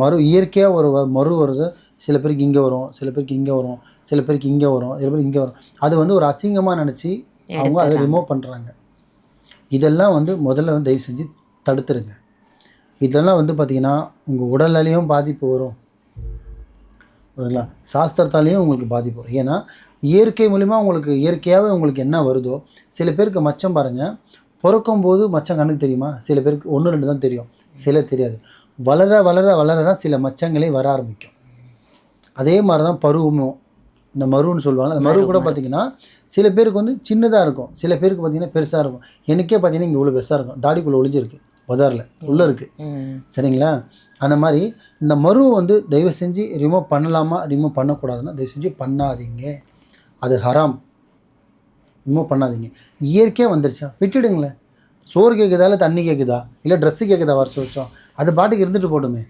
மறு இயற்கையாக ஒரு மறு வருது. சில பேருக்கு இங்கே வரும் சில பேருக்கு இங்கே வரும் சில பேருக்கு இங்கே வரும் சில பேருக்கு இங்கே வரும். அது வந்து ஒரு அசிங்கமாக நினச்சி அவங்க அதை ரிமூவ் பண்ணுறாங்க இதெல்லாம் வந்து முதல்ல வந்து தயவு செஞ்சு தடுத்துருங்க. இதெல்லாம் வந்து பார்த்திங்கன்னா உங்கள் உடல்லையும் பாதிப்பு வரும். புரியுதுங்களா? சாஸ்திரத்தாலேயும் உங்களுக்கு பாதிப்பு வரும். ஏன்னா இயற்கை மூலிமா உங்களுக்கு இயற்கையாகவே உங்களுக்கு என்ன வருதோ சில பேருக்கு மச்சம் பாருங்கள் பிறக்கும் போது மச்சம் கண்ணுக்கு தெரியுமா? சில பேருக்கு ஒன்று ரெண்டு தான் தெரியும். சில தெரியாது. வளர வளர வளர தான் சில மச்சங்களே வர ஆரம்பிக்கும். அதே மாதிரி தான் பருவமும் இந்த மருன்னு சொல்லுவாங்க அந்த மரு கூட பார்த்தீங்கன்னா சில பேருக்கு வந்து சின்னதாக இருக்கும். சில பேருக்கு பார்த்தீங்கன்னா பெருசாக இருக்கும். எனக்கே பார்த்தீங்கன்னா இங்கே இவ்வளோ பெருசாக இருக்கும். தாடிக்குள்ளே ஒளிஞ்சிருக்கு. உதரில் உள்ளே இருக்குது. சரிங்களா? அந்த மாதிரி இந்த மருவை வந்து தயவு செஞ்சு ரிமூவ் பண்ணலாமா ரிமூவ் பண்ணக்கூடாதுன்னா தயவு செஞ்சு பண்ணாதீங்க. அது ஹராம். ரிமூவ் பண்ணாதீங்க. இயற்கையாக வந்துருச்சா? விட்டுடுங்களேன். சோறு கேட்குதா இல்லை தண்ணி கேட்குதா இல்லை ட்ரெஸ்ஸு கேட்குதா வருஷம் வருஷம் அது பாட்டுக்கு இருந்துட்டு போட்டுமே.